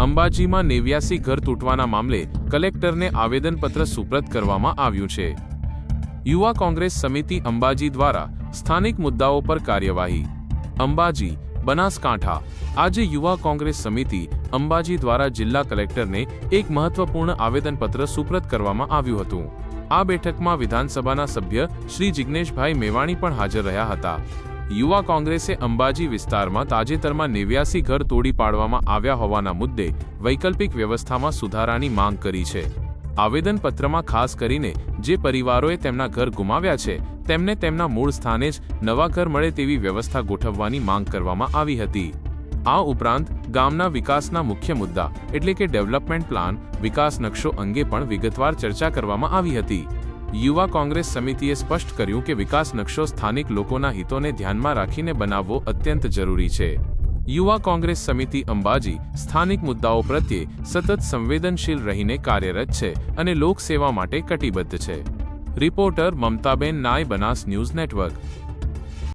અંબાજીમાં નેવ્યાસી ઘર તૂટવાના મામલે કલેક્ટરને આવેદનપત્ર સુપ્રત કરવામાં આવ્યું છે. યુવા કોંગ્રેસ સમિતિ અંબાજી દ્વારા સ્થાનિક મુદ્દાઓ પર કાર્યવાહી. અંબાજી, બનાસકાંઠા. આજે યુવા કોંગ્રેસ સમિતિ અંબાજી દ્વારા જિલ્લા કલેક્ટરને એક મહત્વપૂર્ણ આવેદનપત્ર સુપ્રત કરવામાં આવ્યું હતું. આ બેઠકમાં વિધાનસભાના સભ્ય શ્રી જિગ્નેશભાઈ મેવાણી પણ હાજર રહ્યા હતા. યુવા કોંગ્રેસે અંબાજી વિસ્તારમાં તાજેતરમાં નેવ્યાસી ઘર તોડી પાડવામાં આવ્યા હોવાના મુદ્દે વૈકલ્પિક વ્યવસ્થામાં સુધારાની માંગ કરી છે. આવેદનપત્રમાં ખાસ કરીને જે પરિવારોએ તેમના ઘર ગુમાવ્યા છે, તેમને તેમના મૂળ સ્થાને જ નવા ઘર મળે તેવી વ્યવસ્થા ગોઠવવાની માંગ કરવામાં આવી હતી. આ ઉપરાંત ગામના વિકાસના મુખ્ય મુદ્દા એટલે કે ડેવલપમેન્ટ પ્લાન, વિકાસ નકશો અંગે પણ વિગતવાર ચર્ચા કરવામાં આવી હતી. યુવા કોંગ્રેસ સમિતિએ સ્પષ્ટ કર્યું કે વિકાસ નકશો સ્થાનિક લોકોના હિતોને ધ્યાનમાં રાખીને બનાવવો અત્યંત જરૂરી છે. યુવા કોંગ્રેસ સમિતિ અંબાજી સ્થાનિક મુદ્દાઓ પ્રત્યે સતત સંવેદનશીલ રહીને કાર્યરત છે અને લોકસેવા માટે કટિબદ્ધ છે. રિપોર્ટર મમતાબેન નાય બનાસ ન્યૂઝ નેટવર્ક.